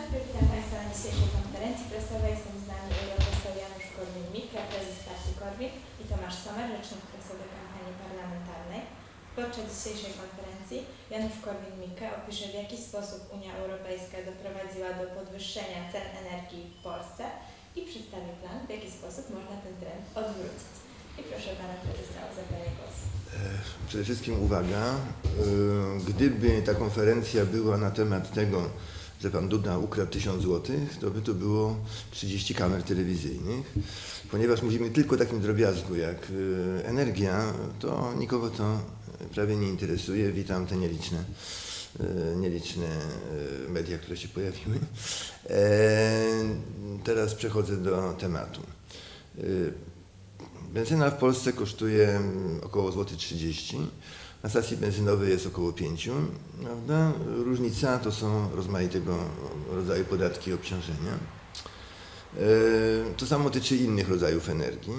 Dobry, witam Państwa na dzisiejszej konferencji prasowej. Jestem z nami europoseł Janusz Korwin-Mikke, prezes partii Korwin i Tomasz Sommer, rzecznik prasowy kampanii parlamentarnej. Podczas dzisiejszej konferencji Janusz Korwin-Mikke opisze w jaki sposób Unia Europejska doprowadziła do podwyższenia cen energii w Polsce i przedstawi plan, w jaki sposób można ten trend odwrócić. I proszę Pana Prezesa o zabranie głosu. E, Przede wszystkim uwaga, e, gdyby ta konferencja była na temat tego, że pan Duda ukradł 1000 złotych, to by to było 30 kamer telewizyjnych. Ponieważ mówimy tylko o takim drobiazgu jak e, energia, to nikogo to prawie nie interesuje. Witam te nieliczne, e, nieliczne e, media, które się pojawiły. E, Teraz przechodzę do tematu. Benzyna w Polsce kosztuje mm, około złoty 30. Na stacji benzynowej jest około 5. Prawda? Różnica to są rozmaitego rodzaju podatki i obciążenia. E, To samo dotyczy innych rodzajów energii.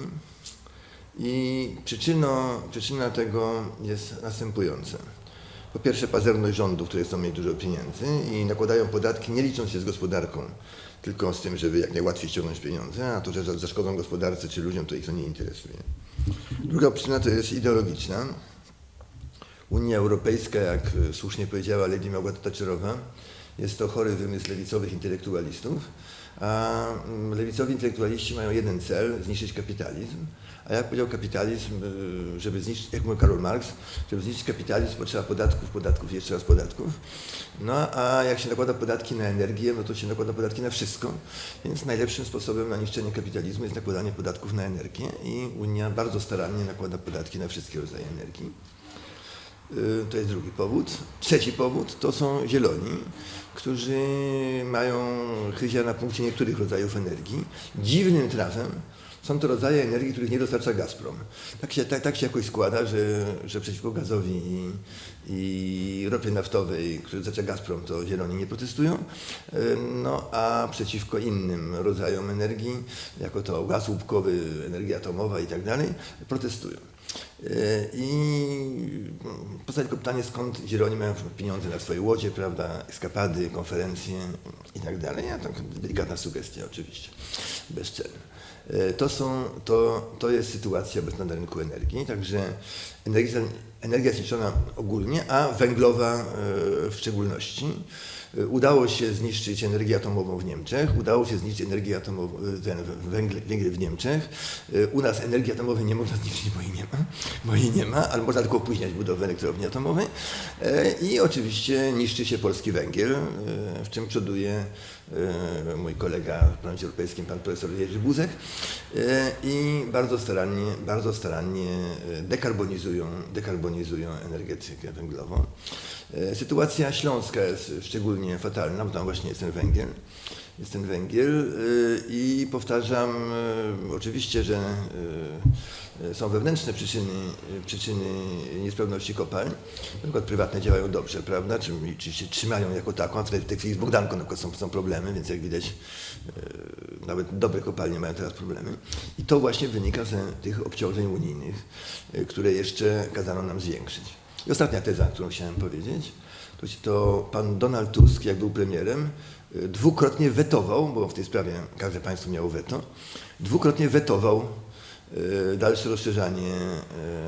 I przyczyną, przyczyna tego jest następująca. Po pierwsze pazerność rządu, które chcą mieć dużo pieniędzy i nakładają podatki nie licząc się z gospodarką, tylko z tym, żeby jak najłatwiej ściągnąć pieniądze, a to, że za- zaszkodzą gospodarce czy ludziom, to ich to nie interesuje. Druga przyczyna to jest ideologiczna. Unia Europejska, jak słusznie powiedziała Lady Małgorzata Thatcherowa, jest to chory wymysł lewicowych intelektualistów, a mm, lewicowi intelektualiści mają jeden cel, zniszczyć kapitalizm. A jak powiedział kapitalizm, y, żeby zniszczyć, jak mówił Karol Marx, żeby zniszczyć kapitalizm potrzeba podatków, podatków jeszcze raz podatków. No a jak się nakłada podatki na energię, no to się nakłada podatki na wszystko. Więc najlepszym sposobem na niszczenie kapitalizmu jest nakładanie podatków na energię i Unia bardzo starannie nakłada podatki na wszystkie rodzaje energii. Y, To jest drugi powód. Trzeci powód to są zieloni, którzy mają chyzia na punkcie niektórych rodzajów energii. Dziwnym trafem są to rodzaje energii, których nie dostarcza Gazprom. Tak się, tak, tak się jakoś składa, że, że przeciwko gazowi i, i ropie naftowej, które dostarcza Gazprom, to zieloni nie protestują, no a przeciwko innym rodzajom energii, jako to gaz łupkowy, energia atomowa i tak dalej, protestują. E, I postawię tylko pytanie, skąd zieloni mają pieniądze na swoje łodzie, prawda, eskapady, konferencje i tak dalej. Ja tak delikatna sugestia oczywiście, bezczelna. E, To, są, to, to jest sytuacja obecna na rynku energii, także energia, energia liczona ogólnie, a węglowa e, w szczególności. E, Udało się zniszczyć energię atomową w Niemczech, udało się zniszczyć energię atomową, e, ten, węgiel, w Niemczech. E, U nas energii atomowej nie można zniszczyć, bo jej nie ma, bo jej nie ma, ale można tylko opóźniać budowę elektrowni atomowej. I oczywiście niszczy się polski węgiel, w czym przoduje mój kolega w Parlamencie Europejskim, pan profesor Jerzy Buzek. I bardzo starannie, bardzo starannie dekarbonizują, dekarbonizują energetykę węglową. Sytuacja śląska jest szczególnie fatalna, bo tam właśnie jest ten węgiel. Jest ten węgiel y, i powtarzam y, oczywiście, że y, są wewnętrzne przyczyny, przyczyny niesprawności kopalń. Na przykład prywatne działają dobrze, prawda? Czy, czy się trzymają jako taką, a w tej, w tej chwili z Bogdanką na przykład są, są problemy, więc jak widać nawet dobre kopalnie mają teraz problemy. I to właśnie wynika z tych obciążeń unijnych, które jeszcze kazano nam zwiększyć. I ostatnia teza, którą chciałem powiedzieć, to, to pan Donald Tusk, jak był premierem, y, dwukrotnie wetował, bo w tej sprawie każde państwo miało weto, dwukrotnie wetował y, dalsze rozszerzanie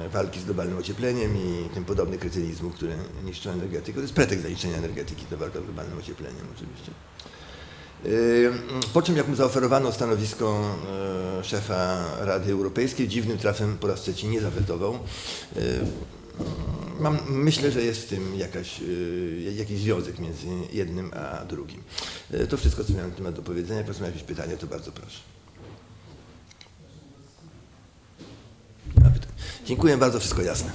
y, walki z globalnym ociepleniem i tym podobnych kretynizmów, które niszczą energetykę. To jest pretekst do niszczenia energetyki, to walka z globalnym ociepleniem oczywiście. Po czym jak mu zaoferowano stanowisko szefa Rady Europejskiej, dziwnym trafem po raz trzeci nie zawetował. Mam, myślę, że jest w tym jakaś, y, jakiś związek między jednym a drugim. Y, To wszystko, co miałem na temat do powiedzenia. Jak jakieś pytania, to bardzo proszę. Dziękuję bardzo, wszystko jasne.